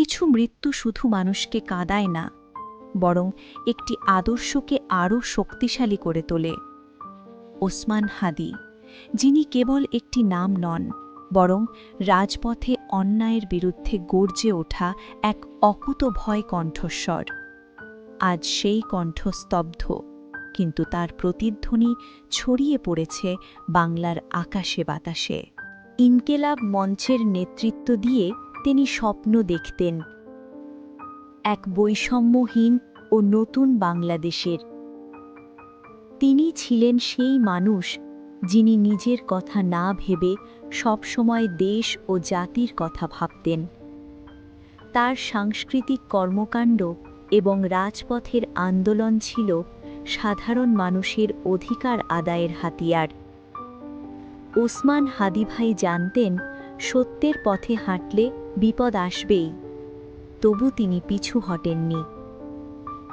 কিছু মৃত্যু শুধু মানুষকে কাঁদায় না, বরং একটি আদর্শকে আরও শক্তিশালী করে তোলে। ওসমান হাদি, যিনি কেবল একটি নাম নন, বরং রাজপথে অন্যায়ের বিরুদ্ধে গর্জে ওঠা এক অকুতভয় কণ্ঠস্বর। আজ সেই কণ্ঠ স্তব্ধ, কিন্তু তার প্রতিধ্বনি ছড়িয়ে পড়েছে বাংলার আকাশে বাতাসে। ইনকেলাব মঞ্চের নেতৃত্ব দিয়ে তিনি স্বপ্ন দেখতেন এক বৈষম্যহীন ও নতুন বাংলাদেশের। তিনি ছিলেন সেই মানুষ যিনি নিজের কথা না ভেবে সবসময় দেশ ও জাতির কথা ভাবতেন। তার সাংস্কৃতিক কর্মকাণ্ড এবং রাজপথের আন্দোলন ছিল সাধারণ মানুষের অধিকার আদায়ের হাতিয়ার। ওসমান হাদিভাই জানতেন সত্যের পথে হাঁটলে বিপদ আসবেই, তবু তিনি পিছু হটেননি।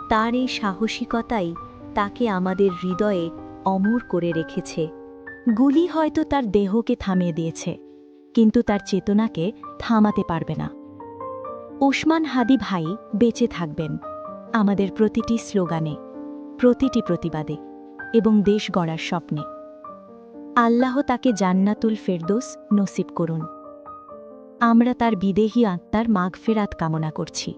তার এই সাহসিকতাই তাকে আমাদের হৃদয়ে অমর করে রেখেছে। গুলি হয়তো তার দেহকে থামিয়ে দিয়েছে, কিন্তু তার চেতনাকে থামাতে পারবে না। ওসমান হাদি ভাই বেঁচে থাকবেন, আমাদের প্রতিটি স্লোগানে, প্রতিটি প্রতিবাদে এবং দেশ গড়ার স্বপ্নে। আল্লাহ তাকে জান্নাতুল ফেরদোস নসিব করুন। আমরা তার বিদেহী আত্মার মাগফেরাত কামনা করছি।